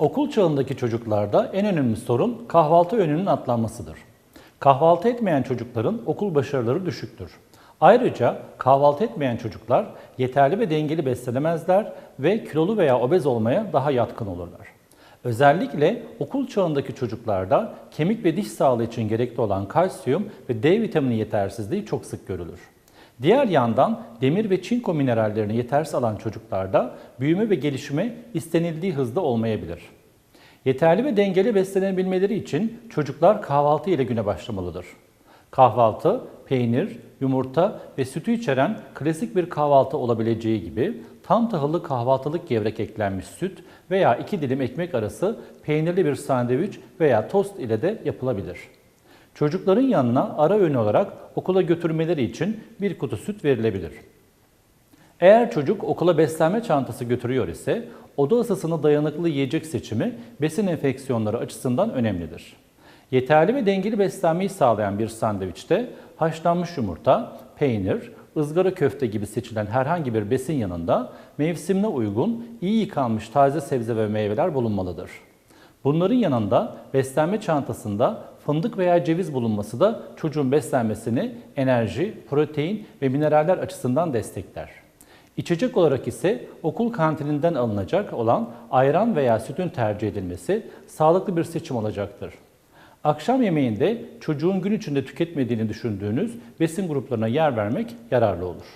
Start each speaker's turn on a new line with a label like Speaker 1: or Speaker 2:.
Speaker 1: Okul çağındaki çocuklarda en önemli sorun kahvaltı öğününün atlanmasıdır. Kahvaltı etmeyen çocukların okul başarıları düşüktür. Ayrıca kahvaltı etmeyen çocuklar yeterli ve dengeli beslenemezler ve kilolu veya obez olmaya daha yatkın olurlar. Özellikle okul çağındaki çocuklarda kemik ve diş sağlığı için gerekli olan kalsiyum ve D vitamini yetersizliği çok sık görülür. Diğer yandan demir ve çinko minerallerini yetersiz alan çocuklarda büyüme ve gelişme istenildiği hızda olmayabilir. Yeterli ve dengeli beslenebilmeleri için çocuklar kahvaltı ile güne başlamalıdır. Kahvaltı, peynir, yumurta ve sütü içeren klasik bir kahvaltı olabileceği gibi tam tahıllı kahvaltılık gevrek eklenmiş süt veya iki dilim ekmek arası peynirli bir sandviç veya tost ile de yapılabilir. Çocukların yanına ara öğün olarak okula götürmeleri için bir kutu süt verilebilir. Eğer çocuk okula beslenme çantası götürüyor ise oda ısısına dayanıklı yiyecek seçimi besin enfeksiyonları açısından önemlidir. Yeterli ve dengeli beslenmeyi sağlayan bir sandviçte haşlanmış yumurta, peynir, ızgara köfte gibi seçilen herhangi bir besin yanında mevsimine uygun iyi yıkanmış taze sebze ve meyveler bulunmalıdır. Bunların yanında beslenme çantasında fındık veya ceviz bulunması da çocuğun beslenmesini enerji, protein ve mineraller açısından destekler. İçecek olarak ise okul kantininden alınacak olan ayran veya sütün tercih edilmesi sağlıklı bir seçim olacaktır. Akşam yemeğinde çocuğun gün içinde tüketmediğini düşündüğünüz besin gruplarına yer vermek yararlı olur.